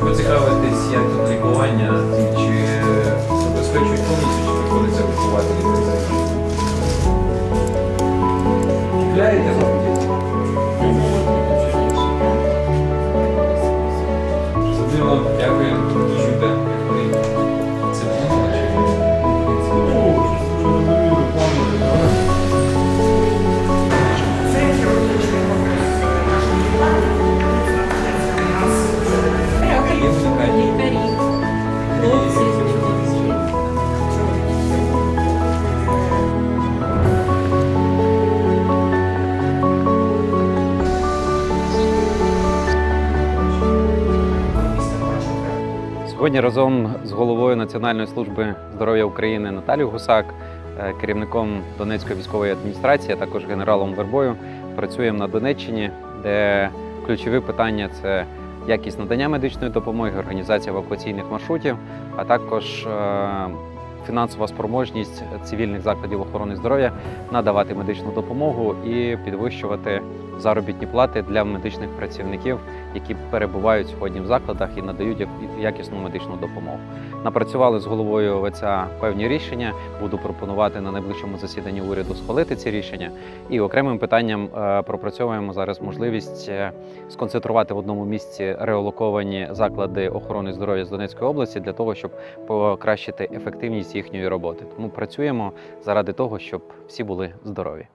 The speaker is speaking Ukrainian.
поцікавитись, як тут лікування, чи забезпечують повністю, чи приходиться лікувати людей. Сьогодні разом з головою Національної служби здоров'я України Наталією Гусак, е, керівником Донецької військової адміністрації, а також генералом Вербою працюємо на Донеччині, де ключові питання це якість надання медичної допомоги, організація евакуаційних маршрутів, а також е, фінансова спроможність цивільних закладів охорони здоров'я надавати медичну допомогу і підвищувати заробітні плати для медичних працівників, які перебувають сьогодні в закладах і надають якісну медичну допомогу. Напрацювали з головою ВЦА певні рішення. Буду пропонувати на найближчому засіданні уряду схвалити ці рішення. І окремим питанням е, пропрацьовуємо зараз можливість е, сконцентрувати в одному місці реалоковані заклади охорони здоров'я з Донецької області для того, щоб покращити ефективність їхньої роботи. Тому працюємо заради того, щоб всі були здорові.